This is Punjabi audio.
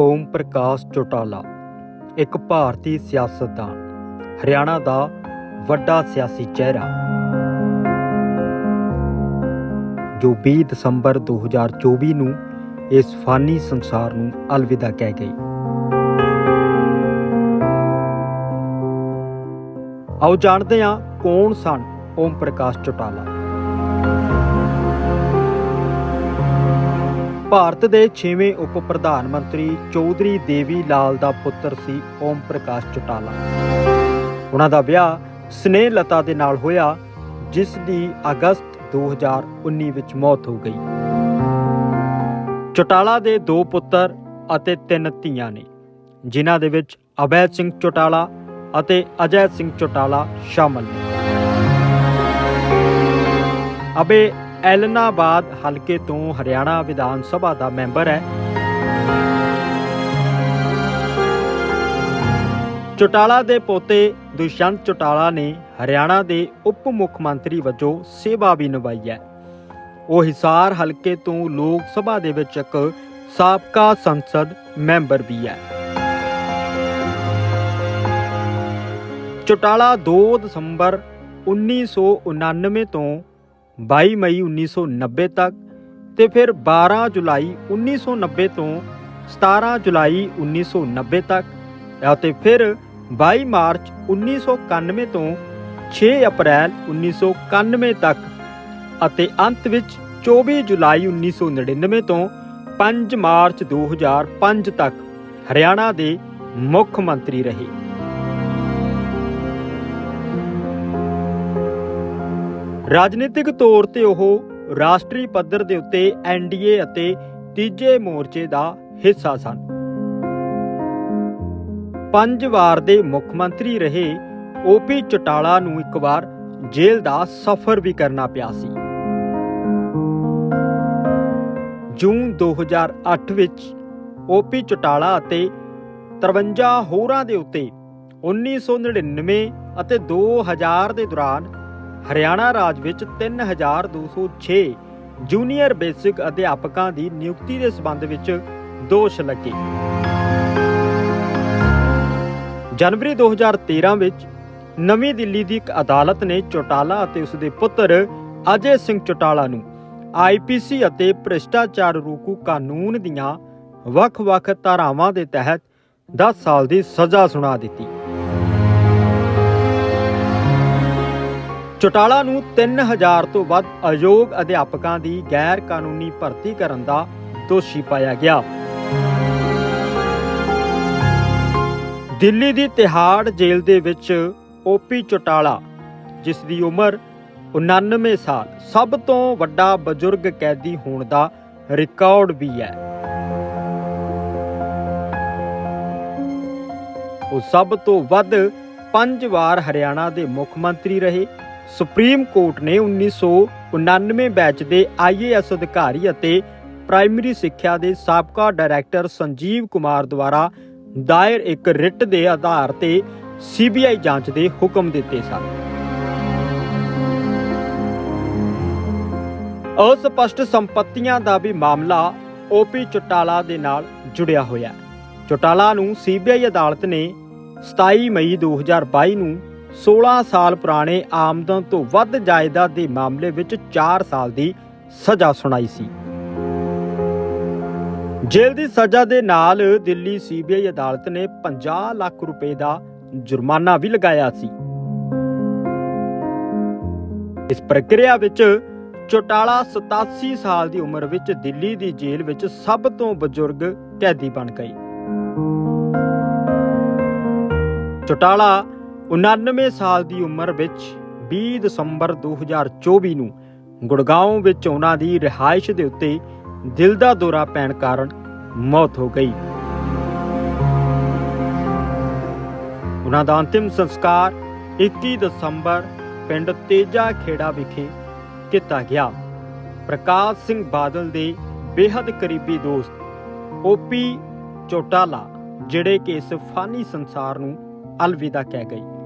ਓਮ ਪ੍ਰਕਾਸ਼ ਚੌਟਾਲਾ, ਇੱਕ ਭਾਰਤੀ ਸਿਆਸਤਦਾਨ, ਹਰਿਆਣਾ ਦਾ ਵੱਡਾ ਸਿਆਸੀ ਚਿਹਰਾ। ਜੋ 20 ਦਸੰਬਰ 2024 ਨੂੰ ਇਸ ਫਾਨੀ ਸੰਸਾਰ ਨੂੰ ਅਲਵਿਦਾ ਕਹਿ ਗਈ। ਆਓ ਜਾਣਦੇ ਹਾਂ ਕੌਣ ਸਨ ਓਮ ਪ੍ਰਕਾਸ਼ ਚੌਟਾਲਾ। ਭਾਰਤ ਦੇ 6ਵੇਂ ਉਪ ਪ੍ਰਧਾਨ ਮੰਤਰੀ ਚੌਧਰੀ ਦੇਵੀ ਲਾਲ ਦਾ ਪੁੱਤਰ ਸੀ ਓਮ ਪ੍ਰਕਾਸ਼ ਚੌਟਾਲਾ। ਉਹਨਾਂ ਦਾ ਵਿਆਹ ਸਨੇਹ ਲਤਾ ਦੇ ਨਾਲ ਹੋਇਆ, ਜਿਸ ਦੀ ਅਗਸਤ 2019 ਵਿੱਚ ਮੌਤ ਹੋ ਗਈ। ਚੌਟਾਲਾ ਦੇ ਦੋ ਪੁੱਤਰ ਅਤੇ ਤਿੰਨ ਧੀਆਂ ਨੇ, ਜਿਨ੍ਹਾਂ ਦੇ ਵਿੱਚ ਅਭੈ ਸਿੰਘ ਚੌਟਾਲਾ ਅਤੇ ਅਜੈ ਸਿੰਘ ਚੌਟਾਲਾ ਸ਼ਾਮਲ ਨੇ। ਅਬੇ ਐਲਨਾਬਾਦ ਹਲਕੇ ਤੋਂ ਹਰਿਆਣਾ ਵਿਧਾਨ ਸਭਾ ਦਾ ਮੈਂਬਰ ਹੈ। ਚੌਟਾਲਾ ਦੇ ਪੋਤੇ ਦੁਸ਼ਯੰਤ ਚੌਟਾਲਾ ਨੇ ਹਰਿਆਣਾ ਦੇ ਉਪ ਮੁੱਖ ਮੰਤਰੀ ਵਜੋਂ ਸੇਵਾ ਵੀ ਨਿਭਾਈ ਹੈ। ਉਹ ਹਿਸਾਰ ਹਲਕੇ ਤੋਂ ਲੋਕ ਸਭਾ ਦੇ ਵਿੱਚ ਇੱਕ ਸਾਬਕਾ ਸੰਸਦ ਮੈਂਬਰ ਵੀ ਹੈ। ਚੌਟਾਲਾ 2 ਦਸੰਬਰ 1999 ਤੋਂ 22 ਮਈ 1990 ਤੱਕ ਤੇ ਫਿਰ 12 ਜੁਲਾਈ 1990 ਤੋਂ 17 ਜੁਲਾਈ 1990 ਤੱਕ ਅਤੇ ਫਿਰ 22 ਮਾਰਚ 1991 ਤੋਂ 6 ਅਪ੍ਰੈਲ 1991 ਤੱਕ ਅਤੇ ਅੰਤ ਵਿੱਚ 24 ਜੁਲਾਈ 1999 ਤੋਂ 5 ਮਾਰਚ 2005 ਤੱਕ ਹਰਿਆਣਾ ਦੇ ਮੁੱਖ ਮੰਤਰੀ ਰਹੇ। ਰਾਜਨੀਤਿਕ ਤੌਰ ਤੇ ਉਹ ਰਾਸ਼ਟਰੀ ਪੱਧਰ ਦੇ ਉੱਤੇ ਐਨਡੀਏ ਅਤੇ ਤੀਜੇ ਮੋਰਚੇ ਦਾ ਹਿੱਸਾ ਸਨ। ਪੰਜ ਵਾਰ ਦੇ ਮੁੱਖ ਮੰਤਰੀ ਰਹੇ ਓਪੀ ਚਟਾਲਾ ਨੂੰ ਇੱਕ ਵਾਰ ਜੇਲ੍ਹ ਦਾ ਸਫ਼ਰ ਵੀ ਕਰਨਾ ਪਿਆ ਸੀ। ਜੂਨ 2008 ਵਿੱਚ ਓਪੀ ਚਟਾਲਾ ਅਤੇ 53 ਹੋਰਾਂ ਦੇ ਉੱਤੇ 1999 ਅਤੇ 2000 ਦੇ ਦੌਰਾਨ ਹਰਿਆਣਾ ਰਾਜ ਵਿੱਚ 3206 ਜੂਨੀਅਰ ਬੇਸਿਕ ਅਧਿਆਪਕਾਂ ਦੀ ਨਿਯੁਕਤੀ ਦੇ ਸਬੰਧ ਵਿੱਚ ਦੋਸ਼ ਲੱਗੇ। ਜਨਵਰੀ 2013 ਵਿੱਚ ਨਵੀਂ ਦਿੱਲੀ ਦੀ ਇੱਕ ਅਦਾਲਤ ਨੇ ਚੌਟਾਲਾ ਅਤੇ ਉਸ ਦੇ ਪੁੱਤਰ ਅਜੇ ਸਿੰਘ ਚੌਟਾਲਾ ਨੂੰ ਆਈਪੀਸੀ ਅਤੇ ਭ੍ਰਿਸ਼ਟਾਚਾਰ ਰੋਕੂ ਕਾਨੂੰਨ ਦੀਆਂ ਵੱਖ-ਵੱਖ ਧਾਰਾਵਾਂ ਦੇ ਤਹਿਤ 10 ਸਾਲ ਦੀ ਸਜ਼ਾ ਸੁਣਾ ਦਿੱਤੀ। ਚੌਟਾਲਾ ਨੂੰ 3000 ਤੋਂ ਵੱਧ ਅਯੋਗ ਅਧਿਆਪਕਾਂ ਦੀ ਗੈਰ ਕਾਨੂੰਨੀ ਭਰਤੀ ਕਰਨ ਦਾ ਦੋਸ਼ੀ ਪਾਇਆ ਗਿਆ। ਦਿੱਲੀ ਦੀ ਤਿਹਾੜ ਜੇਲ੍ਹ ਦੇ ਵਿੱਚ ਓਪੀ ਚੌਟਾਲਾ, ਜਿਸ ਦੀ ਉਮਰ 99 ਸਾਲ, ਸਭ ਤੋਂ ਵੱਡਾ ਬਜ਼ੁਰਗ ਕੈਦੀ ਹੋਣ ਦਾ ਰਿਕਾਰਡ ਵੀ ਹੈ। ਉਹ ਸਭ ਤੋਂ ਵੱਧ ਪੰਜ ਵਾਰ ਹਰਿਆਣਾ ਦੇ ਮੁੱਖ ਮੰਤਰੀ ਰਹੇ ਸੁਪਰੀਮ ਕੋਰਟ ਨੇ 1999 ਬੈਚ ਦੇ ਆਈਏਐਸ ਅਧਿਕਾਰੀ ਅਤੇ ਪ੍ਰਾਇਮਰੀ ਸਿੱਖਿਆ ਦੇ ਸਾਬਕਾ ਡਾਇਰੈਕਟਰ ਸੰਜੀਵ ਕੁਮਾਰ ਦੁਆਰਾ ਦਾਇਰ ਇੱਕ ਰਿਟ ਦੇ ਆਧਾਰ ਤੇ ਸੀਬੀਆਈ ਜਾਂਚ ਦੇ ਹੁਕਮ ਦਿੱਤੇ ਸਨ। ਅਸਪਸ਼ਟ ਸੰਪਤੀਆਂ ਦਾ ਵੀ ਮਾਮਲਾ ਓਪੀ ਚੌਟਾਲਾ ਦੇ ਨਾਲ ਜੁੜਿਆ ਹੋਇਆ ਹੈ। ਚੌਟਾਲਾ ਨੂੰ ਸੀਬੀਆਈ ਅਦਾਲਤ ਨੇ 27 ਮਈ 2022 ਨੂੰ 16 ਸਾਲ ਪੁਰਾਣੇ ਆਮਦਨ ਤੋਂ ਵੱਧ ਜਾਇਦਾਦ ਦੇ ਮਾਮਲੇ ਵਿੱਚ 4 ਸਾਲ ਦੀ ਸਜ਼ਾ ਸੁਣਾਈ ਸੀ। ਜੇਲ੍ਹ ਦੀ ਸਜ਼ਾ ਦੇ ਨਾਲ ਦਿੱਲੀ ਸੀਬੀਆਈ ਅਦਾਲਤ ਨੇ 50 ਲੱਖ ਰੁਪਏ ਦਾ ਜੁਰਮਾਨਾ ਵੀ ਲਗਾਇਆ ਸੀ। ਇਸ ਪ੍ਰਕਿਰਿਆ ਵਿੱਚ ਚੋਟਾਲਾ 87 ਸਾਲ ਦੀ ਉਮਰ ਵਿੱਚ ਦਿੱਲੀ ਦੀ ਜੇਲ੍ਹ ਵਿੱਚ ਸਭ ਤੋਂ ਬਜ਼ੁਰਗ ਕੈਦੀ ਬਣ ਗਏ। ਚੌਟਾਲਾ 99 ਸਾਲ ਦੀ ਉਮਰ ਵਿੱਚ 20 ਦਸੰਬਰ 2024 ਨੂੰ ਗੁੜਗਾਉਂ ਵਿੱਚ ਉਹਨਾਂ ਦੀ ਰਿਹਾਇਸ਼ ਦੇ ਉੱਤੇ ਦਿਲ ਦਾ ਦੌਰਾ ਪੈਣ ਕਾਰਨ ਮੌਤ ਹੋ ਗਈ। ਉਹਨਾਂ ਦਾ ਅੰਤਿਮ ਸੰਸਕਾਰ 21 ਦਸੰਬਰ ਪਿੰਡ ਤੇਜਾ ਖੇੜਾ ਵਿਖੇ ਕੀਤਾ ਗਿਆ। ਪ੍ਰਕਾਸ਼ ਸਿੰਘ ਬਾਦਲ ਦੇ ਬੇहद ਕਰੀਬੀ ਦੋਸਤ ਓਪੀ ਚੋਟਾਲਾ, ਜਿਹੜੇ ਕਿ ਇਸ ਫਾਨੀ ਸੰਸਾਰ ਨੂੰ ਅਲਵਿਦਾ ਕਹਿ ਗਏ।